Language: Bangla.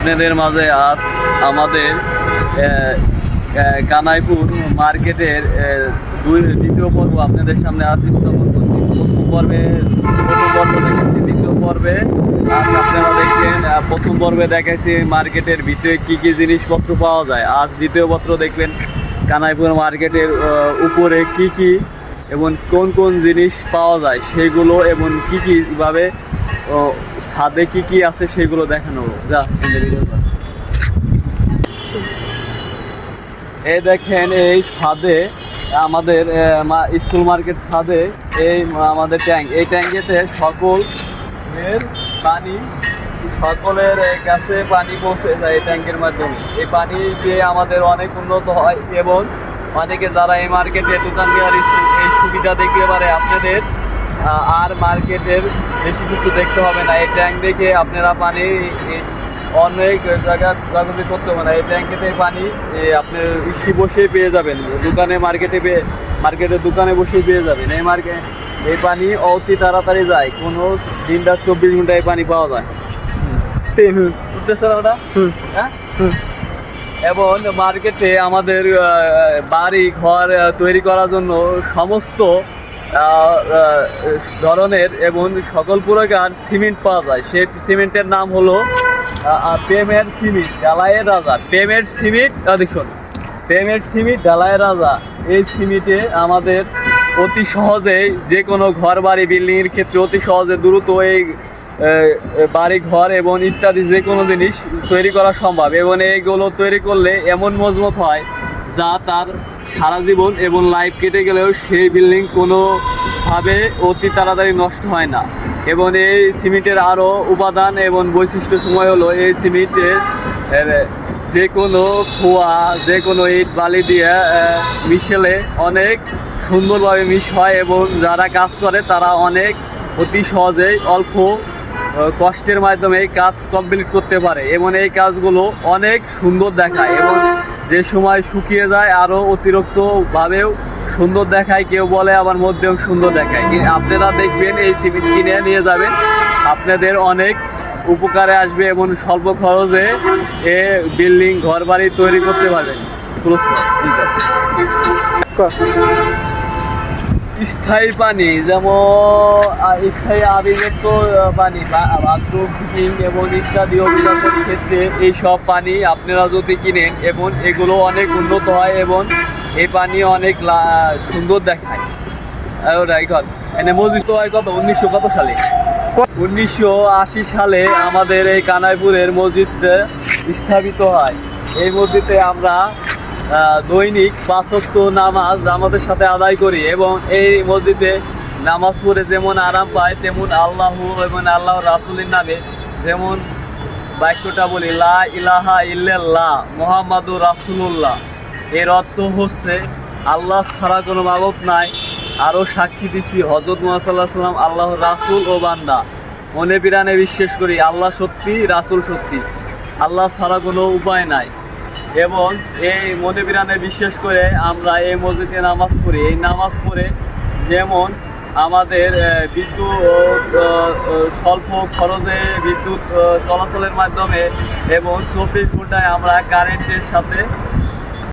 আপনাদের মাঝে আজ আমাদের কানাইপুর মার্কেটের দুই দ্বিতীয় পর্ব আপনাদের সামনে আজ স্থাপন করছি। প্রথম পর্বে প্রথম পর্ব দেখেছি দ্বিতীয় পর্বে। আজ আপনারা দেখবেন আহ, প্রথম পর্বে দেখেছি মার্কেটের ভিতরে কি কি জিনিসপত্র পাওয়া যায়। আজ দ্বিতীয় পত্র দেখবেন কানাইপুর মার্কেটের উপরে কি কি এবং কোন কোন জিনিস পাওয়া যায় সেগুলো এবং কী কি ভাবে ও, ছাদে কি কি আছে সেগুলো দেখানো যা। এই দেখেন এই ছাদে আমাদের স্কুল মার্কেট ছাদে এই আমাদের ট্যাঙ্ক এই ট্যাঙ্কেতে সকলের পানি সকলের কাছে পানি পৌঁছে যায় এই ট্যাঙ্কের মাধ্যমে। এই পানি দিয়ে আমাদের অনেক উন্নত হয় এবং অনেকে যারা এই মার্কেটে দোকান দেওয়ার এই সুবিধা দেখতে পারে। আপনাদের আর মার্কেটের বেশি কিছু দেখতে হবে না। এই ট্যাঙ্ক দেখে আপনারা পানি এই অনেক জায়গা করতে হবে না। এই ট্যাঙ্কেতে পানি আপনি ইসি বসেই পেয়ে যাবেন। দোকানে মার্কেটে পেয়ে মার্কেটের দোকানে বসেই পেয়ে যাবেন। এই মার্কেট এই পানি অতি তাড়াতাড়ি যায়। কোনো দিন রাত চব্বিশ ঘন্টায় পানি পাওয়া যায়। তিন উদ্দেশ্য ওটা হ্যাঁ? এবং মার্কেটে আমাদের বাড়ি ঘর তৈরি করার জন্য সমস্ত ধরনের এবং সকল প্রকার সিমেন্ট পাওয়া যায়। সেই সিমেন্টের নাম হলো পেমেন্ট সিমেন্ট ডালাইয়ের রাজা। পেমেন্ট সিমেন্ট দেখুন পেমেন্ট সিমেন্ট ডালাইয়ের রাজা। এই সিমেন্টে আমাদের অতি সহজেই যে কোনো ঘর বাড়ি বিল্ডিংয়ের ক্ষেত্রে অতি সহজে দ্রুত এই বাড়ি, ঘর এবং ইত্যাদি যে কোনো জিনিস তৈরি করা সম্ভব। এবং এইগুলো তৈরি করলে এমন মজবুত হয় যা তার সারা জীবন এবং লাইফ কেটে গেলেও সেই বিল্ডিং কোনোভাবে অতি তাড়াতাড়ি নষ্ট হয় না। এবং এই সিমেন্টের আরও উপাদান এবং বৈশিষ্ট্য সময় হলো এই সিমেন্টের যে কোনো খোয়া, যে কোনো ইট বালি দিয়ে মিশেলে অনেক সুন্দরভাবে মিশ হয় এবং যারা কাজ করে তারা অনেক অতি সহজেই অল্প কষ্টের মাধ্যমে এই কাজ কমপ্লিট করতে পারে। এবং এই কাজগুলো অনেক সুন্দর দেখায় এবং যে সময় শুকিয়ে যায় আরও অতিরিক্তভাবেও সুন্দর দেখায়, কেউ বলে আবার মধ্যেও সুন্দর দেখায়। আপনারা দেখবেন এই সিমেন্ট কিনে নিয়ে যাবেন। আপনাদের অনেক উপকারে আসবে এবং স্বল্প খরচে এ বিল্ডিং ঘর বাড়ি তৈরি করতে পারবেন। ক্লোজ স্থায়ী পানি, যেমন স্থায়ী আবির্ভূত পানি বাথরুম এবং ইত্যাদি অভিযোগের ক্ষেত্রে এই সব পানি আপনারা যদি কিনেন, এবং এগুলো অনেক উন্নত হয় এবং এই পানি অনেক সুন্দর দেখায়। রাইকত এনে মসজিদ তো হয় কত? উনিশশো কত সালে? উনিশশো আশি সালে আমাদের এই কানাইপুরের মসজিদ স্থাপিত হয়। এই মসজিদে আমরা দৈনিক পাঁচক্ত নামাজ আমাদের সাথে আদায় করি এবং এই মসজিদে নামাজ পড়ে যেমন আরাম পায়, তেমন আল্লাহ এবং আল্লাহ রাসুলের নামে যেমন বাক্যটা বলি, লা ইলাহা ইল্লাল্লাহ মোহাম্মদুর রাসুলুল্লাহ। এর অর্থ হচ্ছে, আল্লাহ ছাড়া কোনো মাবত নাই। আরও সাক্ষী দিছি হজরত মুহাম্মদ সাল্লাহ সাল্লাম আল্লাহ রাসুল ও বান্দা। মনে বিরানে বিশ্বাস করি, আল্লাহ সত্যি, রাসুল সত্যি। আল্লাহ ছাড়া কোনো উপায় নাই। এবং এই মনে বিরানে বিশ্বাস করে আমরা এই মসজিদে নামাজ পড়ি। এই নামাজ পড়ে যেমন আমাদের বিদ্যুৎ স্বল্প খরচে বিদ্যুৎ চলাচলের মাধ্যমে এবং চব্বিশ ঘন্টায় আমরা কারেন্টের সাথে